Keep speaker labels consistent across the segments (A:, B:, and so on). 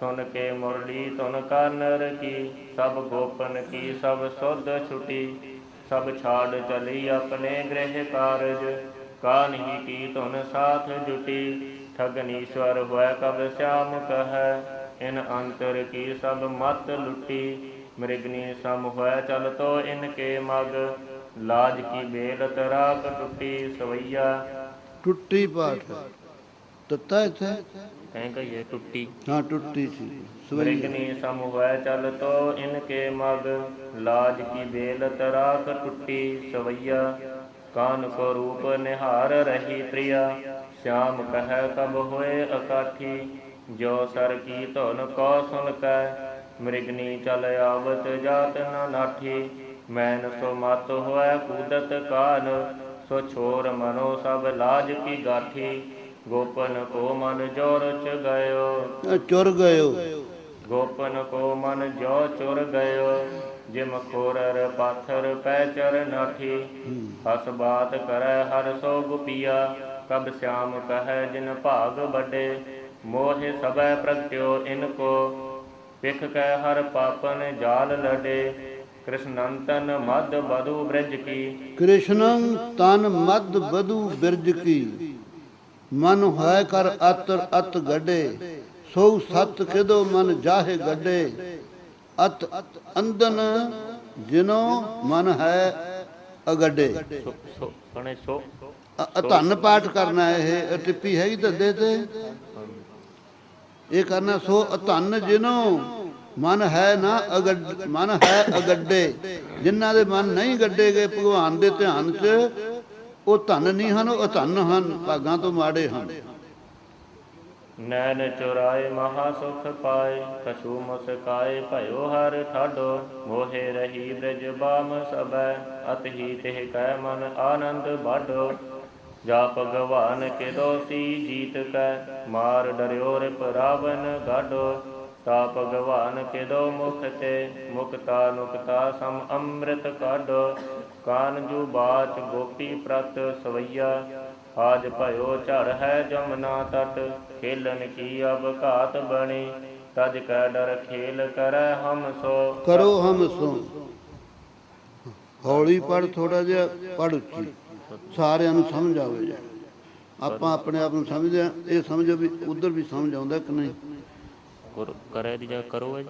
A: ਸੁਨ ਕੇ ਮੁਰਲੀ ਤੁਨ ਕਾਨਰ ਕੀ, ਸਭ ਗੋਪਨ ਕੀ, ਸਭ ਸੁਧ ਛੁਟੀ। ਸਭ ਛਾੜ ਚਲੀ ਆਪਣੇ ਗ੍ਰਹਿ ਕਾਰਜ, ਕਾਨਹੀ ਕੀ ਧੁਨ ਸਾਥ ਜੁਟੀ। ਠਗਨੀਸ਼ਵਰ ਹੋਇ ਕਬ ਸਿਆਮ ਕਹੈ, ਇਨ ਅੰਤਰ ਕੀ ਸਭ ਮਤ ਲੁੱਟੀ। ਮ੍ਰਿਗਨੀ ਸਮ ਹੋਇ ਚਲ ਤੋ ਇਨ ਕੇ ਮਗ, ਲਾਜ ਕੀ ਬੇਲ ਤਰਾਕ ਟੁੱਟੀ ਸਵਈਆ।
B: ਟੁੱਟੀ ਪਾਠ। ਤੱਤਾ ਇੱਥੇ?
A: ਕਹਿ ਕਹੀਏ ਟੁੱਟੀ।
B: ਹਾਂ ਟੁੱਟੀ
A: ਚਲ ਤੋ ਇਨ ਕੇ ਮਗ। ਲਾਜ ਕੀ ਬੇਲ ਤਰਾਕ ਟੁੱਟੀ ਸਵਈਆ। ਕਾਨ ਕੋ ਰੂਪ ਨਿਹਾਰ ਰਹੀ ਪ੍ਰਿਆ। ਸ਼ਾਮ ਕਹੈ ਕਬ ਹੋਏ ਅਕਾਠੀ। ਜੋ ਸਰ ਕੀ ਧੁਨ ਕੋ ਸੁਨ ਕੈ। ਮ੍ਰਿਗਨੀ ਚਲ ਆਵਤ ਜਾਤ ਨ ਨਾਠੀ। ਮੈਨ ਸੋ ਮਤ ਹੋਇ ਕੂਦਤ ਕਾਨ। ਸੋ ਛੋਰ ਮਨੋ ਸਭ ਲਾਜ ਕੀ ਗਾਠੀ। ਗੋਪਨ ਕੋ ਮਨ ਜੋਰ ਚ ਗਇਓ।
B: ਚੁਰ ਗਇਓ।
A: ਗੋਪਨ ਕੋ ਮਨ ਜੋ ਚੁਰ ਗਇਓ। ਜਿਮ ਖੋਰਰ ਪਾਥਰ ਪੈ ਚਰ ਨਾਠੀ। ਹਸ ਬਾਤ ਕਰੈ ਹਰ ਸੋ ਗੁਪੀਆ ਕਬ ਸਿਆਮ ਕਹੈ ਜਿਨ ਭਾਗ ਵੱਡੇ। ਮੋਹਿ ਸਬੈ ਪ੍ਰਗਟਿਓ ਇਨ ਕੋ। ਵਿਖ ਕੈ ਹਰ ਪਾਪਨ ਜਾਲ ਲੜੇ ਕ੍ਰਿਸ਼ਨੰਤਨ ਮਦ ਬਧੂ ਬ੍ਰਿਜ ਕੀ।
B: ਕ੍ਰਿਸ਼ਨੰ ਤਨ ਮਦ ਬਧੂ ਬਿਰਜ ਕੀ। ਮਨ ਹੋਇ ਕਰ ਅਤਰ ਅਤ ਗੱਡੇ ਸੋ ਸਤ ਕਿਦੋ ਮਨ ਜਾਹੇ ਗੱਡੇ। ਅਤ ਅੰਦਨ ਜਿਨੋ ਮਨ ਹੈ ਅਗੱਡੇ।
A: ਸੋ
B: ਅਧੰਨ ਪਾਠ ਕਰਨਾ ਇਹ ਟਿੱਪੀ ਹੈਗੀ ਧੱਦੇ ਤੇ। ਇਹ ਕਰਨਾ ਸੋ ਅਧੰਨ ਜਿਨੋ ਮਨ ਹੈ ਨਾ ਅਗੱਡ ਮਨ ਹੈ ਅਗੱਡੇ। ਜਿਨ੍ਹਾਂ ਦੇ ਮਨ ਨਹੀਂ ਗੱਡੇ ਗਏ ਭਗਵਾਨ ਦੇ ਧਿਆਨ 'ਚ ਉਹ ਧਨ ਨਹੀਂ ਹਨ, ਉਹ ਅਧੰਨ ਹਨ, ਭਾਗਾਂ ਤੋਂ ਮਾੜੇ ਹਨ।
A: ਨੈਣ ਚੁਰਾਏ ਮਹਾ ਸੁਖ ਪਾਏ ਕਛੂ ਮੁਸਕਾਏ ਭਇਓ ਹਰ ਠਾਡੋ, ਮੋਹਿ ਰਹੀ ਬ੍ਰਜ ਬਾਮ ਸਬੈ ਅਤਹੀ ਤਿਹ ਕੈ ਮਨ ਆਨੰਦ ਬਾਢੋ ਜਾ ਭਗਵਾਨ ਕੇ ਦੋਸੀ ਜੀਤ ਕੈ, ਮਾਰ ਡਰਿਓ ਰਿਪ ਰਾਵਨ ਗਾਢੋ ਤਾ ਭਗਵਾਨ ਕੇ ਦੋ ਮੁਖ ਤੇ, ਮੁਕਤਾ ਨੁਕਤਾ ਸਮ ਅੰਮ੍ਰਿਤ ਕਾਢੋ। ਕਾਨ ਜੂ ਬਾਚ ਗੋਪੀ ਪ੍ਰਤ ਸਵਈਆ ਆਜ ਭਇਓ ਝੜ ਹੈ ਜਮਨਾ ਤਟ ਖੇਲਨ ਕੀ ਅਬ ਘਾਤ ਬਣੀ ਤਜ ਕੈ ਡਰ ਖੇਲ ਕਰੈ ਹਮ ਸੋ।
B: ਕਰੋ ਹਮ ਸੋ। ਹੌਲੀ ਪੜ ਥੋੜਾ ਜਿਹਾ ਪੜ ਉੱਚੀ। ਸਾਰਿਆਂ ਨੂੰ ਸਮਝ ਆਵੇ। ਜੀ ਆਪਾਂ ਆਪਣੇ ਆਪ ਨੂੰ ਸਮਝਦੇ ਆ ਇਹ ਸਮਝੋ ਵੀ ਉਧਰ ਵੀ ਸਮਝ ਆਉਂਦਾ ਕਿ ਨਹੀਂ?
A: ਕਰੈ ਦੀ ਜਾ ਕਰੋ ਹੈ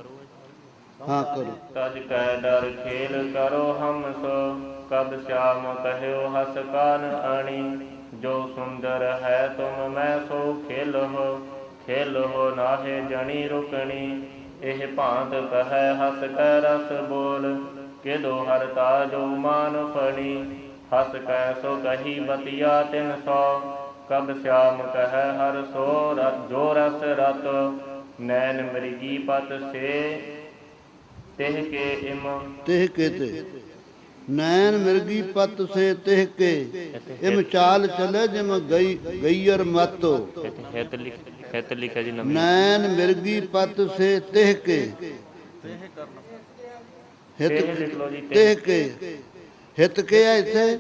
B: ਹਾਂ, ਕਰੋ।
A: ਤਜ ਕੈ ਡਰ ਖੇਲ ਕਰੋ ਹਮ ਸੋ ਕਬ ਸ਼ਾਮ ਕਹਿਓ ਹਸ ਕਾਨ ਆਣੀ। ਜੋ ਸੁੰਦਰ ਹੈ ਤੁਮ ਮੈਂ ਸੋ ਖੇਲੋ ਖੇਲੋ ਨਾਹੇ ਜਣੀ ਰੁਕਣੀ। ਇਹ ਭਾਂਤ ਕਹੈ ਹਸ ਕੈ ਰਸ ਬੋਲ, ਕਿਦੋ ਹਰ ਤਾਜੋ ਮਾਨ ਫਣੀ ਹਸ ਕੈ ਸੋ ਕਹੀ ਬਤਿਆ ਤਿਨ ਸੋ, ਕਬ ਸ਼ਾਮ ਕਹੈ ਹਰ ਸੋ ਰਤ ਜੋ ਰਸ ਰਤ। ਨੈਣ ਮਰਗੀ ਪਤ ਸੇ ਤਿਹ ਕੇ ਇਮ।
B: ਤਿਹ ਕੇ ਤੇ। ਨੈਣ ਮਿਰਗੀ ਪਤ ਸੇ ਤਿਹ ਕੇ ਇਮ ਚਾਲ ਚਲੇ ਜਿਮ ਗਈ ਗਈਰ ਮਤੋ।
A: ਹਿਤ ਲਿਖ ਹਿਤ ਲਿਖਿਆ ਜੀ
B: ਨੈਣ ਮਿਰਗੀ ਪਤ ਸੇ ਤਿਹ ਕੇ ਹਿਤ ਤਿਹ ਕੇ ਹਿਤ ਕੇ ਆ ਇੱਥੇ?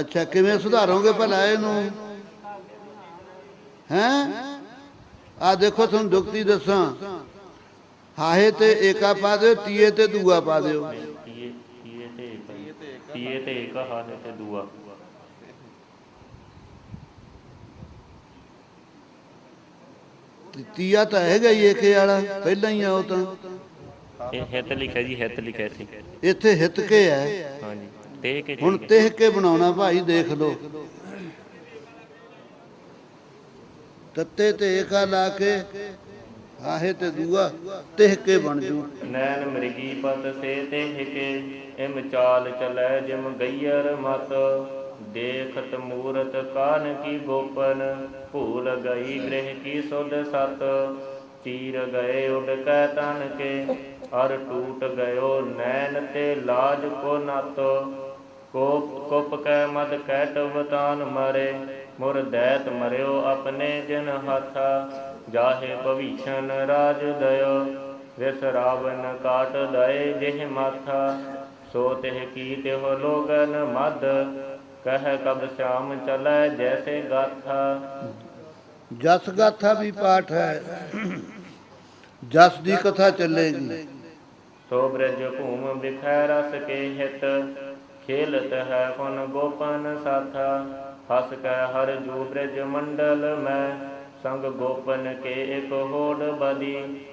B: ਅੱਛਾ ਕਿਵੇਂ ਸੁਧਾਰੋਗੇ ਭਲਾ ਇਹਨੂੰ? ਹੈਂ? ਆ ਦੇਖੋ ਤੁਹਾਨੂੰ ਦੁਕਤੀ ਦੱਸਾਂ। ਹਾਹੇ ਤੇ ਏਕਾ ਪਾ ਦਿਓ ਤੀਏ ਤੇ ਦੂਆ ਪਾ ਦਿਓ।
A: ਤੀਏ ਤੀਏ ਤੇ ਇੱਕ ਤੀਏ ਤੇ ਇੱਕ ਹਾ ਹੈ ਤੇ ਦੂਆ
B: ਤੇ ਤੀਆ ਤਾਂ ਹੈਗਾ ਹੀ ਏਕੇ ਵਾਲਾ ਪਹਿਲਾਂ ਹੀ ਆ ਉਹ ਤਾਂ।
A: ਇਹ ਹਿਤ ਲਿਖਿਆ ਜੀ ਹਿਤ ਲਿਖਿਆ ਇੱਥੇ।
B: ਇੱਥੇ ਹਿਤ ਕੇ ਹੈ
A: ਹਾਂਜੀ ਤੇ ਕੇ
B: ਹੁਣ ਤਿਹ ਕੇ ਬਣਾਉਣਾ ਭਾਈ ਦੇਖ ਲਓ। ਤੱਤੇ ਤੇ ਏਕਾ ਲਾ ਕੇ ਆਹੇ ਤੇ ਦੂਆ, ਤਿਹ ਕੇ ਬਣ ਜੂ।
A: ਨੈਣ ਮ੍ਰਿਗੀ ਪਤ ਸੇ ਤੇ ਕੇ, ਇਮ ਚਾਲ ਚਲੈ ਜਿਮ ਗਈਰ ਮਤ। ਦੇਖਤ ਮੂਰਤ ਕਾਨ ਕੀ ਗੋਪਨ, ਭੂਲ ਗਈ ਗ੍ਰਹਿ ਕੀ ਸੁਧ ਸਤ। ਚੀਰ ਗਏ ਉਡ ਕੈ ਤਨ ਕੇ, ਅਰ ਟੂਟ ਗਇਓ ਨੈਣ ਤੇ ਲਾਜ ਕੋ ਨਤ। ਕੋਪ ਕੁਪ ਕੈ ਮਦ ਕੈਟ ਵਤਾਨ ਮਰੇ ਮੁਰ ਦੈਤ ਮਰਿਓ ਆਪਣੇ ਜਿਨ ਹੱਥਾ ਜਾਹੇ ਭਵੀਸ਼ਣ ਰਾਜ ਦਇਓ ਵਿਸ ਰਾਵਨ ਕਾਟ ਦਏ ਜਿਹ ਮਾਥਾ ਸੋ ਤਿਹ ਕੀ ਤਿਹ ਲੋਗਨ ਮਦ ਕਹਿ ਕਬ ਸ਼ਾਮ ਚਲੈ ਜੈਸੇ ਗਾਥਾ
B: ਜਸ ਗਾਥਾ ਵੀ ਪਾਠ ਹੈ ਜਸ ਦੀ ਕਥਾ ਚੱਲੇਗੀ
A: ਸੋ ਬ੍ਰਜ ਭੂਮ ਬਿਖੈ ਰਸ ਕੇ ਹਿਤ ਖੇਲਤ ਹੈ ਕੁਨ ਗੋਪਨ ਸਾਥਾ ਹਸ ਕੈ ਹਰ ਜੂ ਬ੍ਰਿਜ ਮੰਡਲ ਮੈਂ ਸੰਗ ਗੋਪਨ ਕੇ ਇੱਕ ਹੋੜ ਬਦੀ।